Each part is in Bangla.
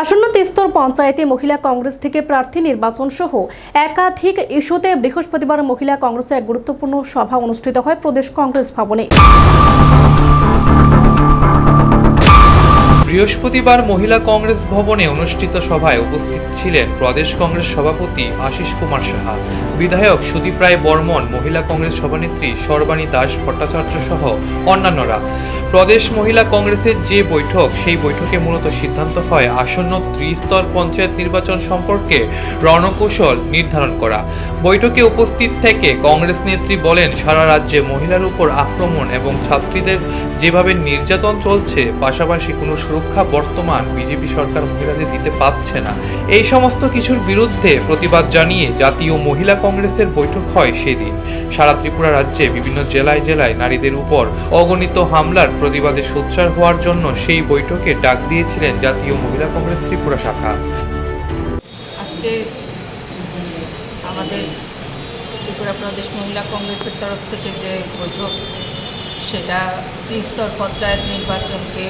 আসন্ন তেস্তর পঞ্চায়েতে মহিলা কংগ্রেস থেকে প্রার্থী নির্বাচন সহ একাধিক ইস্যুতে বৃহস্পতিবার মহিলা কংগ্রেসে এক গুরুত্বপূর্ণ সভা অনুষ্ঠিত হয় প্রদেশ কংগ্রেস ভবনে। বৃহস্পতিবার মহিলা কংগ্রেস ভবনে অনুষ্ঠিত সভায় উপস্থিত ছিলেন প্রদেশ কংগ্রেস সভাপতি আশিস কুমার সাহা, বিধায়ক সুদীপ রায় বর্মন, মহিলা কংগ্রেস সভানেত্রী সর্বাণী দাস ভট্টাচার্য সহ অন্যান্যরা। প্রদেশ মহিলা কংগ্রেসের যে বৈঠক, সেই বৈঠকে মূলত সিদ্ধান্ত হয় আসন্ন ত্রিস্তর পঞ্চায়েত নির্বাচন সম্পর্কে রণকৌশল নির্ধারণ করা। বৈঠকে উপস্থিত থেকে কংগ্রেস নেত্রী বলেন, সারা রাজ্যে মহিলার উপর আক্রমণ এবং ছাত্রীদের যেভাবে নির্যাতন চলছে, পাশাপাশি কোনো সুরক্ষা বর্তমান বিজেপি সরকার মহিলাদের দিতে পারছে না। এই সমস্ত কিছুর বিরুদ্ধে প্রতিবাদ জানিয়ে জাতীয় মহিলা কংগ্রেসের বৈঠক হয় সেদিন। সারা ত্রিপুরা রাজ্যে বিভিন্ন জেলায় জেলায় নারীদের উপর অগণিত হামলার প্রতিবাদে সোচ্চার হওয়ার জন্য সেই বৈঠকে ডাক দিয়েছিলেন জাতীয় মহিলা কংগ্রেস ত্রিপুরা শাখা। আজকে আমাদের ত্রিপুরা প্রদেশ মহিলা কংগ্রেসের তরফ থেকে যে বৈঠক, সেটা ত্রিস্তর পঞ্চায়েত নির্বাচনকে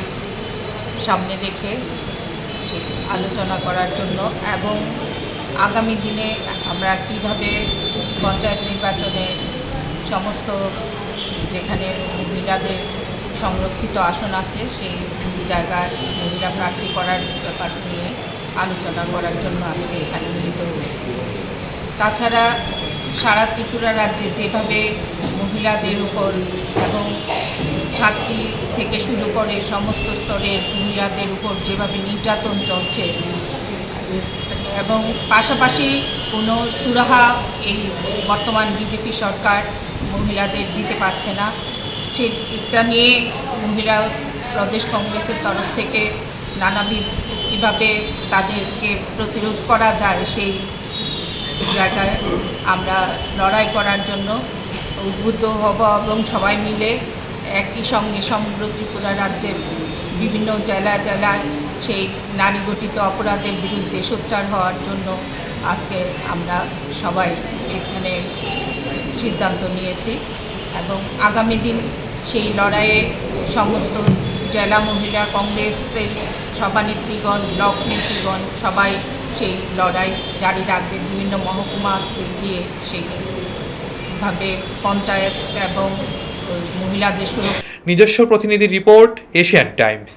সামনে রেখে আলোচনা করার জন্য এবং আগামী দিনে আমরা কীভাবে পঞ্চায়েত নির্বাচনে সমস্ত যেখানে মহিলাদের সংরক্ষিত আসন আছে, সেই জায়গায় মহিলা প্রার্থী করার ব্যাপার নিয়ে আলোচনা করার জন্য আজকে এখানে মিলিত হয়েছি। তাছাড়া সারা ত্রিপুরা রাজ্যে যেভাবে মহিলাদের উপর এবং ছাত্রী থেকে শুরু করে সমস্ত স্তরের মহিলাদের উপর যেভাবে নির্যাতন চলছে, এবং পাশাপাশি কোনো সুরাহা এই বর্তমান বিজেপি সরকার মহিলাদের দিতে পারছে না। সেটা নিয়ে মহিলা প্রদেশ কংগ্রেসের তরফ থেকে নানাবিধ কীভাবে তাদেরকে প্রতিরোধ করা যায় সেই জায়গায় আমরা লড়াই করার জন্য উদ্বুদ্ধ হব এবং সবাই মিলে একই সঙ্গে সমগ্র ত্রিপুরা রাজ্যের বিভিন্ন জেলা জেলায় সেই নারী গঠিত অপরাধের বিরুদ্ধে সোচ্চার হওয়ার জন্য আজকে আমরা সবাই এখানে সিদ্ধান্ত নিয়েছি এবং আগামী দিন সেই লড়াইয়ে সমস্ত জেলা মহিলা কংগ্রেসের সভানেত্রীগণ, ব্লক নেত্রীগণ সবাই সেই লড়াই জারি রাখবে। বিভিন্ন মহকুমা দিয়ে সেইভাবে পঞ্চায়েত এবং মহিলাদের নিজস্ব প্রতিনিধি রিপোর্ট এশিয়ান টাইমস।